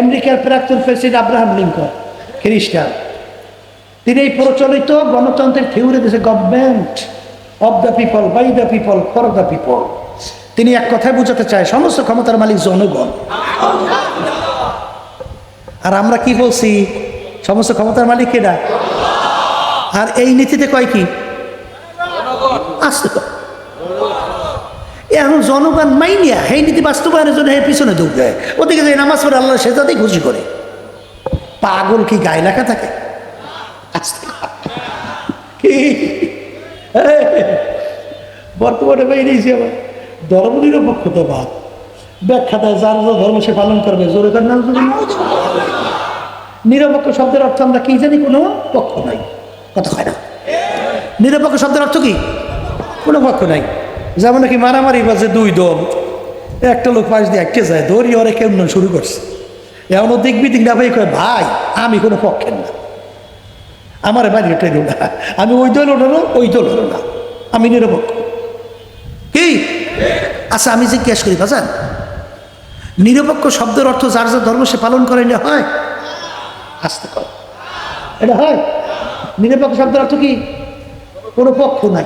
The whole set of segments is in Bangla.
আমেরিকার প্রাক্তন প্রেসিডেন্ট আব্রাহাম লিঙ্কন খ্রিস্টান। তিনি এই প্রচলিত গণতন্ত্রের থিওরি দিয়েছে government of the people by the people for the people তিনি এক কথায় বোঝাতে চায় সমস্ত ক্ষমতার মালিক জনগণ। আর আমরা কি বলছি? সমস্ত ক্ষমতার মালিক কেডা আর এই নীতিতে কয় কি? আসতে। এখন জনগণ মাইনিয়া এই নীতি বাস্তবায়নের জন্য এর পিছনে দৌড়। দেয় ওদিকে যে নামাজ পড়ে আল্লাহ সেটাতেই খুশি করে। পাগল কি গায়ে লেখা থাকে। কি? বর্তমানে বেরিয়েছি আবার। ধর্ম নিরপেক্ষতাবাদ। ব্যাখ্যা দেয়, যার যা ধর্ম সে পালন করবে। জোরে কর না, জোরে নিরপেক্ষ শব্দের অর্থ আমরা কি জানি? কোনো পক্ষ নাই। কথা হয় না। নিরপেক্ষ শব্দের অর্থ কি? কোনো পক্ষ নাই। যেমন নাকি মারামারি বাজে দুই দল। একটা লোক পাশ দিয়ে একটা যায়, দৌড়ি ওরে কেমন শুরু করছে। এমন দেখবি দিক না, ভাই, কয়, ভাই, আমি কোনো পক্ষের না। আমার বাড়ি ওটাই না। আমি ওই দল ওঠানো, ওই দল হলো না। আমি নিরপেক্ষ। কি? আচ্ছা আমি জিজ্ঞেস করি, বাজান। নিরপেক্ষ শব্দের অর্থ যার যার ধর্ম সে পালন করে না হয়? আসতে কর। এটা হয়? নিরপেক্ষ শব্দের অর্থ কি? কোনো পক্ষ নাই।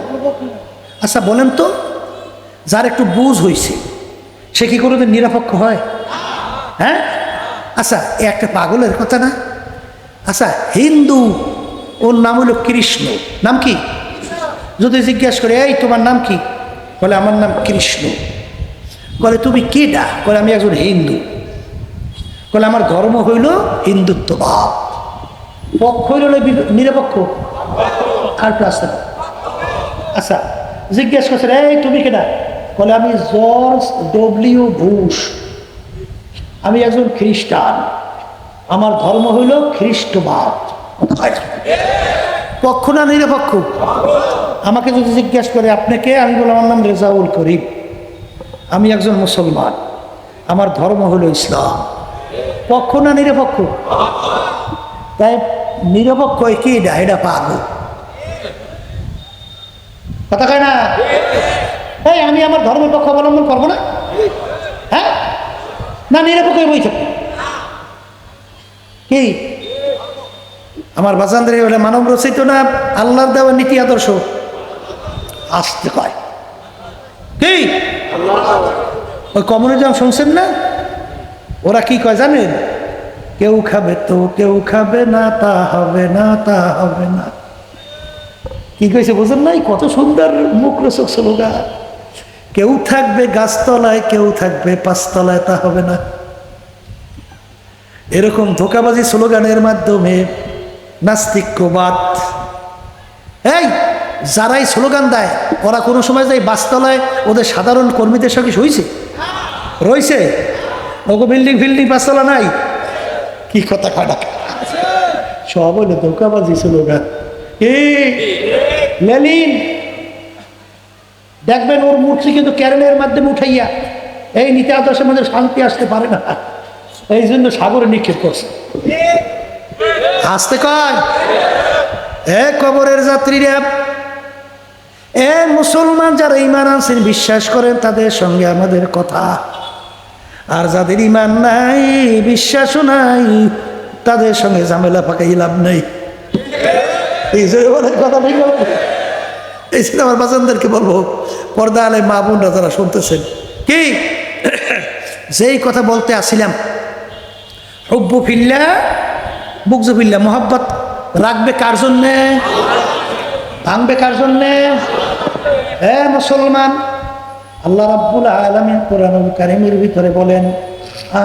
আচ্ছা বলেন তো। যার একটু বুঝ হয়েছে সে কি কোনোদিন নিরপেক্ষ হয়? হ্যাঁ? আচ্ছা এ একটা পাগলের কথা না? আচ্ছা হিন্দু, ওর নাম হলো কৃষ্ণ। নাম কি? যদি জিজ্ঞাসা করে, এই, তোমার নাম কি? বলে, আমার নাম কৃষ্ণ। বলে, তুমি কে কেডা? বলে, আমি একজন হিন্দু। বলে, আমার ধর্ম হইল হিন্দুত্ববাদ পক্ষ হইল নিরপেক্ষ। আর আসতে আচ্ছা জিজ্ঞেস করছেন এই, তুমি কেডা? বলে, আমি জর্জ ডব্লিউ বুশ। আমি একজন খ্রিস্টান। আমার ধর্ম হইল খ্রিস্টবাদ। পক্ষ না নিরপেক্ষ? আমাকে যদি জিজ্ঞেস করে আপনাকে আমি বললাম, আমার নাম রেজাউল করিম। আমি একজন মুসলমান। আমার ধর্ম হলো ইসলাম। পক্ষ না নিরপেক্ষ? তাই নিরপেক্ষ কি এটা এটা কথা কয় না? এই আমি আমার ধর্মের পক্ষ অবলম্বন করব না? হ্যাঁ? না নিরপেক্ষ বই থাকব কি? আমার বাজানদের বলে মানব রচিত না? আল্লাহর দেওয়া নীতি আদর্শ? আসতে কয়। কি? ওই কমিউনিজম শুনছেন না? ওরা কি কয় জানেন? কেউ খাবে তো কেউ খাবে না তা হবে না তা হবে না। কি কইছে বুঝেন নাই? কত সুন্দর মুখরোচক স্লোগান। কেউ থাকবে গাছতলায়, কেউ থাকবে পাঁচতলায়, তা হবে না। এরকম ধোকাবাজি স্লোগানের মাধ্যমে নাস্তিক্যবাদ। এই, যারাই স্লোগান দেয়, ওরা কোনো সময় যায় বাসতলায় ওদের সাধারণ কর্মীদের সঙ্গে হয়েছে রয়েছে? ওগো বিল্ডিং ফিল্ডিং পাঁচতলা নাই? কি কথা কাটা সব ধোকাবাজি স্লোগান। এই লেলিন দেখবেন ওর মূর্তি কিন্তু ক্যারেনের মাধ্যমে উঠাইয়া এই নীতি আদর্শের মধ্যে শান্তি আসতে পারে না। এই জন্য সাগরে নিক্ষেপ করছে। আসতে কয়? এ কবরের যাত্রীরা, এ মুসলমান যারা ইমান আনছেন, বিশ্বাস করেন তাদের সঙ্গে আমাদের কথা। আর যাদের ইমান নাই, বিশ্বাসও নাই, তাদের সঙ্গে ঝামেলা পাকাই লাভ নেই। এই যে কথা ঠিক। এই ছিল আমার বাজানদেরকে বলব পর্দা আলে মা বোনরা যারা শুনতেছেন। কি? যেই কথা বলতে আসিলাম হব্বু ফিল্লা বুকজু ফিল্লা মোহাব্বত রাখবে কার জন্যে? ভাঙবে কার জন্যে? হে মুসলমান আল্লাহ রাব্বুল আলামিন কোরআনুল কারিমের ভিতরে বলেন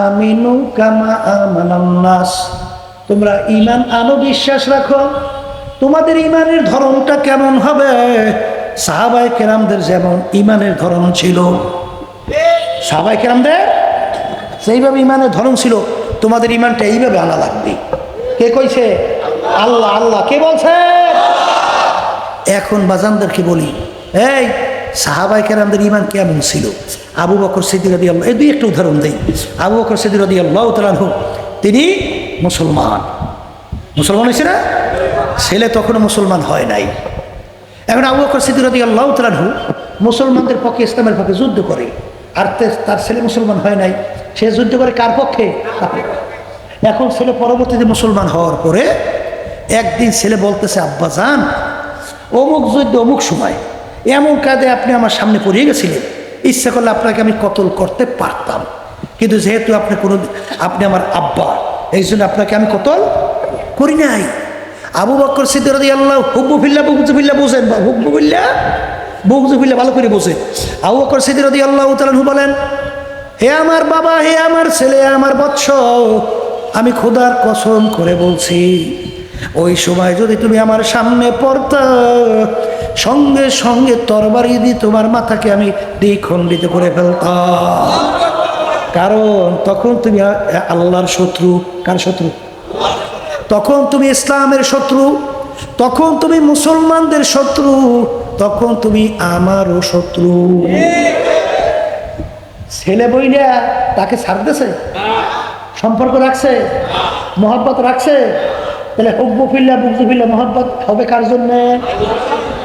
আমিনু কামা আমানান নাস। তোমরা ঈমান আনো বিশ্বাস রাখো। তোমাদের ইমানের ধরনটা কেমন হবে? সাহাবাই কেরামদের যেমন ইমানের ধরন ছিল। সাহাবায়ে কেরামদের সেইভাবে ইমানের ধরন ছিল। তোমাদের ইমানটা এইভাবে আনা লাগবে। কে কইছে? আল্লাহ আল্লাহ। কে বলছে? এখন বাজানদেরকে বলি, এই সাহাবাই কেরামদের ইমান কেমন ছিল? আবু বকর সিদ্দিক রদি আল্লাহ এই দুই একটা উদাহরণ দেই। আবু বকর সিদ্দিক রদি আল্লাহ তিনি মুসলমান। মুসলমান হয়েছে না? ছেলে তখনও মুসলমান হয় নাই। এখন আবু বকর সিদ্দিক রদি আল্লাহ মুসলমানদের পক্ষে ইসলামের পক্ষে যুদ্ধ করে। আর তার ছেলে মুসলমান হয় নাই। সে যুদ্ধ করে কার পক্ষে? এখন ছেলে পরবর্তীতে মুসলমান হওয়ার পরে একদিন ছেলে বলতেছে, আব্বা যান অমুক যুদ্ধ অমুক সময়। এমন কাজে আপনি আমার সামনে পড়িয়ে গেছিলেন। ইচ্ছা করলে আপনাকে আমি কতল করতে পারতাম। কিন্তু যেহেতু আপনি কোনো, আপনি আমার আব্বা এই জন্য আপনাকে আমি কতল করি নাই। আবু বক্কর সিদ্দিরদি আল্লাহ হুব্বু ফিল্লা বুকজু ফিল্লা বোঝেন বা হুব্বু ফিল্লা বুকজু ফিল্লা ভালো করে বোঝেন আবু বক্কর সিদ্দিরদি আল্লাহ তালু বলেন, হে আমার বাবা, হে আমার ছেলে আমার বৎস, আমি খোদার কসম করে বলছি, ওই সময় যদি তুমি আমার সামনে পড়তা, সঙ্গে সঙ্গে তরবারি দিয়ে তোমার মাথাকে আমি দ্বিখণ্ডিত করে ফেলতাম। কারণ তখন তুমি আল্লাহর শত্রু, কার শত্রু? তখন তুমি ইসলামের শত্রু, তখন তুমি মুসলমানদের শত্রু, তখন তুমি আমারও শত্রু। ছেলে বইলা তাকে ছাড়তেছে সম্পর্ক রাখছে? মহব্বত রাখছে? তাহলে হুব্বু ফিল্লা বুকজু ফিল্লা মহব্বত হবে কার জন্যে?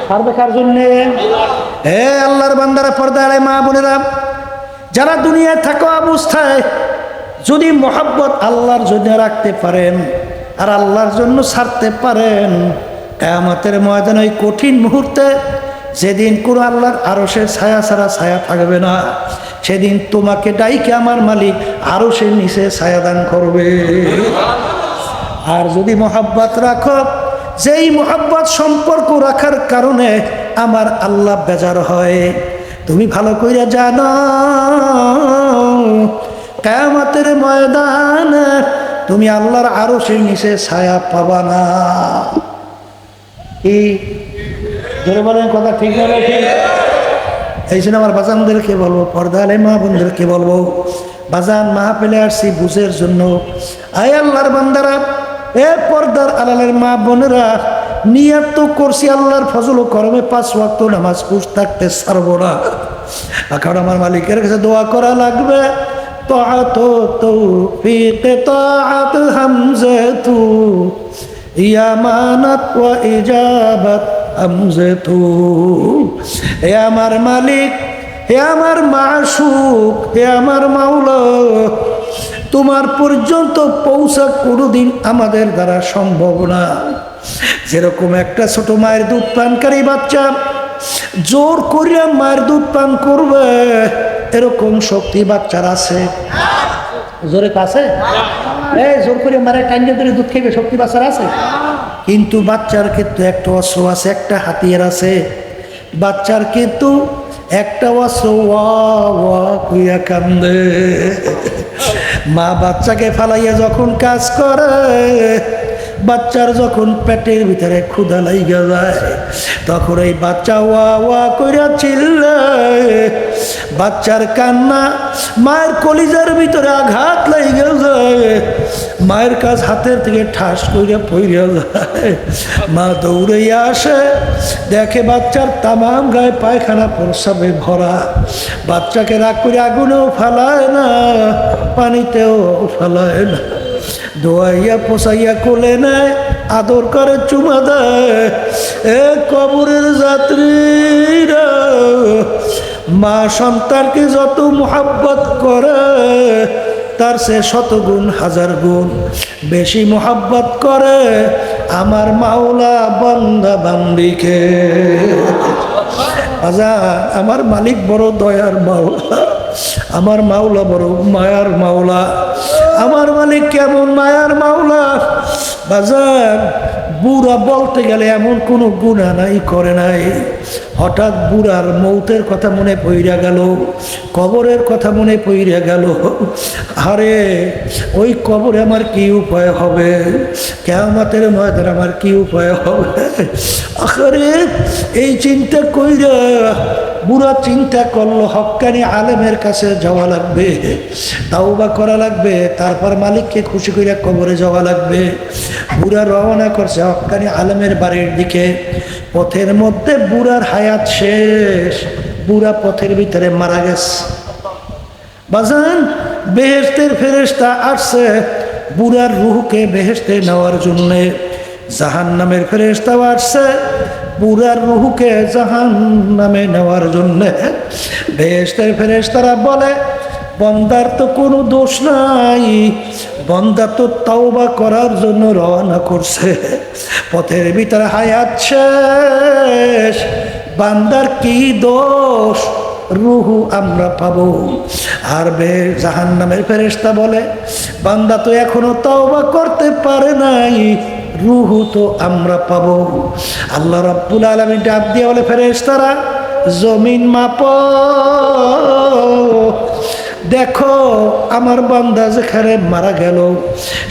ছাড়বে কার জন্যে? হে আল্লাহর বান্দারা পর্দা আলাই মা বোনেরা, যারা দুনিয়ায় থাকা অবস্থায় যদি মহাব্বত আল্লাহর জন্য রাখতে পারেন আর আল্লাহর জন্য ছাড়তে পারেন। কেয়ামতের ময়দানে ওই কঠিন মুহূর্তে যেদিন কোনো আল্লাহর আরও সে ছায়া ছাড়া ছায়া থাকবে না, সেদিন তোমাকে ডাইকে আমার মালিক আরও সে নিচে ছায়া দান করবে। আর যদি মোহাব্বত রাখো, যেই মোহাব্বত সম্পর্ক রাখার কারণে আমার আল্লাহ বেজার হয়। তুমি ভালো করে জানো কেয়ামতের ময়দান তুমি আল্লাহর আরও সে নিচে ছায়া পাবা না। কি ধরে বলেন কথা ঠিক না এই জন্য আমার বাজানদেরকে বলব পর্দা আলে মা বোনদেরকে বলব, বাজান মা পেলে আসছি বুঝের জন্য। আয় আল্লাহর বান্দারা, এ পর্দার আলালের মা বোনেরা, নিয়াত তো করছি আল্লাহর ফজল করমে পাঁচ ওয়াক্ত নামাজ পুষ থাকতে ছাড়বো না। কারণ আমার মালিকের কাছে দোয়া করা লাগবে। طاعت توفيق طاعت همزة يا مانت وإجابت همزة হে আমার মালিক হে আমার মাসুক হে আমার মাওলা তোমার পর্যন্ত পৌঁছা কোনোদিন আমাদের দ্বারা সম্ভব না যেরকম একটা ছোট মায়ের দুধ পানকারী বাচ্চা জোর করিয়া মায়ের দুধ পান করবে এরকম শক্তি বাচ্চার আছে। জোরে কাছে এই জোর করে মারে টাইনে ধরে দুধ খাইবে শক্তি বাচ্চার আছে? কিন্তু বাচ্চার কিন্তু একটা অস্ত্র আছে, একটা হাতিয়ার আছে। বাচ্চার কিন্তু একটা অস্ত্র কুইয়া কান্দে। মা বাচ্চাকে ফালাইয়া যখন কাজ করে বাচ্চার যখন পেটের ভিতরে ক্ষুধা লাইগা যায়, তখন এই বাচ্চা ওয়া ওয়া কইরা চিল্লায়। বাচ্চার কান্না মায়ের কলিজার ভিতরে আঘাত লাইগা যায়। মায়ের কাজ হাতের থেকে ঠাস কইরা পইরা যায়। মা দৌড়াইয়া আসে, দেখে বাচ্চার তামাম গায়ে পায়খানা প্রসাবে ভরা। বাচ্চাকে রাগ করে আগুনেও ফালায় না, পানিতেও ফালায় না। দোয়াইয়া পোষাইয়া কোলে নেয়, আদর করে চুমা দেয়। এ কবরের যাত্রীরা, মা সন্তানকে যত মোহাব্বত করে, তার সে শত গুণ হাজার গুণ বেশি মোহাব্বত করে আমার মাওলা বন্দা বান্দিকে। আজা আমার মালিক বড় দয়ার মাওলা, আমার মাওলা বড় মায়ার মাওলা। আমার মালিক কেমন মায়ার মাওলা? বাজার বুড়া বলতে গেলে এমন কোনো গুণা নাই, করে নাই। হঠাৎ বুড়ার মৌতের কথা মনে পইরা গেল, কবরের কথা মনে পইরা গেল। আরে, ওই কবরে আমার কি উপায় হবে? কেমতের ময়দান আমার কি উপায় হবে? আরে এই চিন্তা কইরা বুড়া চিন্তা করল হক্কানি আলেমের কাছে যাওয়া লাগবে, তাওবা করা লাগবে, তারপর মালিককে খুশি করে কবরে যাওয়া লাগবে। বুড়া রওনা করছে হক্কানি আলেমের বাড়ির দিকে। পথের মধ্যে বুড়ার হায়াত শেষ। বুড়া পথের ভিতরে মারা গেছে। বাজান বেহেস্তের ফেরেস্তা আসছে। বুড়ার রুহকে বেহেস্তে নেওয়ার জন্যে। জাহান নামের ফেরেস্তা আসছে। পুরার রুহুকে জাহান নামে নেওয়ার জন্য বেহেস্তের ফেরেস্তারা বলে, বন্দার তো কোনো দোষ নাই। বন্দা তো তাওবা করার জন্য রওনা করছে। পথের ভিতরে হায়াত শেষ। বান্দার কি দোষ? রুহু আমরা পাবো। আর বে জাহান নামের ফেরেস্তা বলে, বান্দা তো এখনও তওবা করতে পারে নাই। রুহু তো আমরা পাবো। আল্লাহ রাব্বুল আলামিন ডাক দিয়ে বলে ফেরেস্তারা জমিন মাপ। দেখো, আমার বান্দা যেখানে মারা গেল,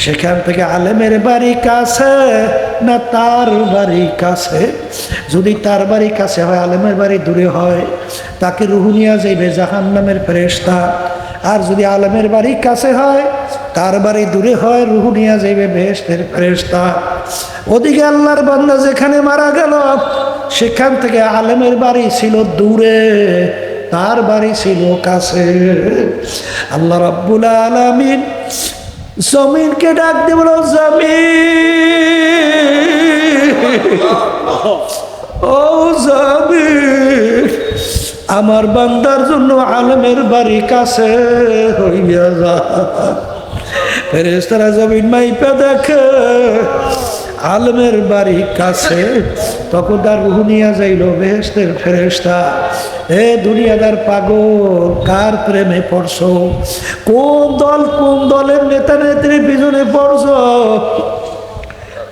সেখান থেকে আলেমের বাড়ি কাছে না তার বাড়ি কাছে? যদি তার বাড়ি কাছে হয়, আলেমের বাড়ি দূরে হয়, তাকে রুহুনিয়া যাইবে জাহান নামের ফেরেস্তা আর যদি আলমের বাড়ি কাছে হয় তার বাড়ি দূরে হয় রুহুনিয়া যাইবে বেহেস্তের ফেরেস্তা ওদিকে আল্লাহর বান্দা যেখানে মারা গেল সেখান থেকে আলেমের বাড়ি ছিল দূরে তার বাড়ি ছিল কাছে। আল্লাহ রাব্বুল আলামিন জমিনকে ডাক দিয়ে বলো জমিন। ও জমিন। আমার বান্দার জন্য আলমের বাড়ি কাছে হইয়া যা। ফেরেস্তারা জমিন মাইপা দেখে, আলমের বাড়ি কাছে। তখন তার রুহুনিয়া যাইল বেহেস্তের ফেরেস্তা এ দুনিয়াদার পাগল, কার প্রেমে পড়ছ? কোন দল কোন দলের নেতা নেত্রীর পিছনে পড়ছ?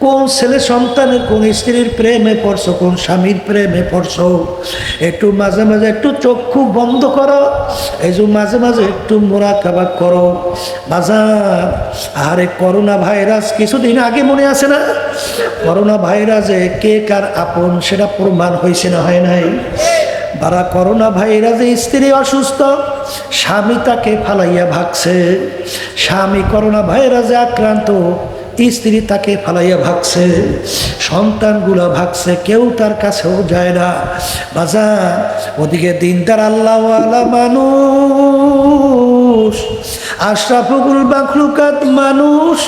কোন ছেলে সন্তানের, কোন স্ত্রীর প্রেমে পড়ছো, কোন স্বামীর প্রেমে পড়ছো? একটু মাঝে মাঝে একটু চক্ষু বন্ধ করো, এই যে মাঝে মাঝে একটু মোরা কাবাক করো। বাজার আরে করোনা ভাইরাস কিছুদিন আগে মনে আছে না? করোনা ভাইরাসে কে কার আপন সেটা প্রমাণ হয়েছে না হয় নাই? বারা করোনা ভাইরাসে স্ত্রী অসুস্থ, স্বামী তাকে ফালাইয়া ভাগছে। স্বামী করোনা ভাইরাসে আক্রান্ত স্ত্রী তাকে ফালাইয়া ভাগছে, সন্তানগুলো ভাগছে, কেউ তার কাছেও যায় না। বাজার ওদিকে দিনদার আল্লাহওয়ালা মানুষ, আশরাফুল বাখলুকাত মানুষ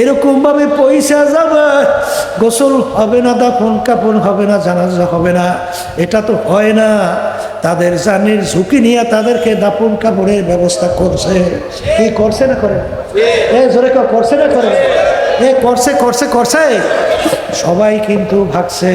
এরকম ভাবে পয়সা যাবে, গোসল হবে না, দাফন কাপন হবে না, জানাজা হবে না। এটা তো হয় না। তাদের জানের ঝুঁকি নিয়ে তাদেরকে দাপন কাপড়ের ব্যবস্থা করছে। কি করছে না করে? জোরে করছে না করে? এ করছে করছে করছে। সবাই কিন্তু ভাগছে।